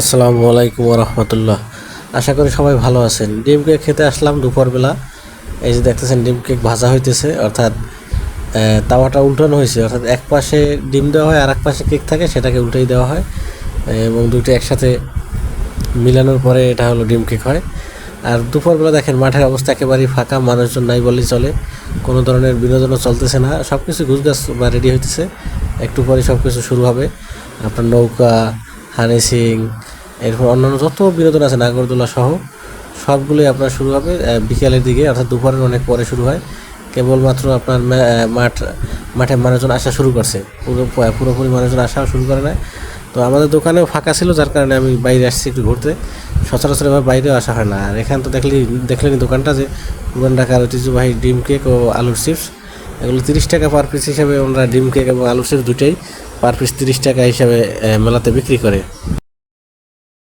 আসসালামু আলাইকুম রহমতুল্লাহ আশা করি সবাই ভালো আছেন। ডিম কেক খেতে আসলাম দুপুরবেলা। এই যে দেখতেছেন ডিম কেক ভাজা হইতেছে, অর্থাৎ তাওয়াটা উল্টানো হয়েছে। অর্থাৎ এক পাশে ডিম দেওয়া হয় আর এক পাশে কেক থাকে, সেটাকে উল্টেই দেওয়া হয়। এবং দুটো একসাথে মিলানোর পরে এটা হলো ডিম কেক হয়। আর দুপুরবেলা দেখেন, মাঠের অবস্থা একেবারেই ফাঁকা, মানুষজন নাই বললেই চলে। কোনো ধরনের বিনোদনও চলতেছে না। সব কিছু গুছগাছ বা রেডি হইতেছে। একটু পরে সব কিছু শুরু হবে। আপনার নৌকা, হানি সিং এরপর অন্যান্য যত বিনোদন আছে, নাগরদোলা সহ, সবগুলোই আপনার শুরু হবে বিকেলের দিকে, অর্থাৎ দুপুরের অনেক পরে শুরু হয়। কেবলমাত্র আপনার মাঠ, মাঠে মানুষজন আসা শুরু করছে। পুরো পুরোপুরি মানুষজন আসা শুরু করে না তো আমাদের দোকানেও ফাঁকা ছিল, যার কারণে আমি বাইরে আসছি একটু ঘুরতে। সচরাচর এবার বাইরেও আসা হয় না। আর এখান তো দেখলি দেখলেন দোকানটা যে, পুরান ঢাকার ঐতিহ্যবাহী ডিম কেক ও আলুর চিপস। এগুলো তিরিশ টাকা পার পিস হিসাবে ওনারা ডিম কেক এবং আলুর চিপস দুটোই পার পিস তিরিশ টাকা হিসাবে মেলাতে বিক্রি করে।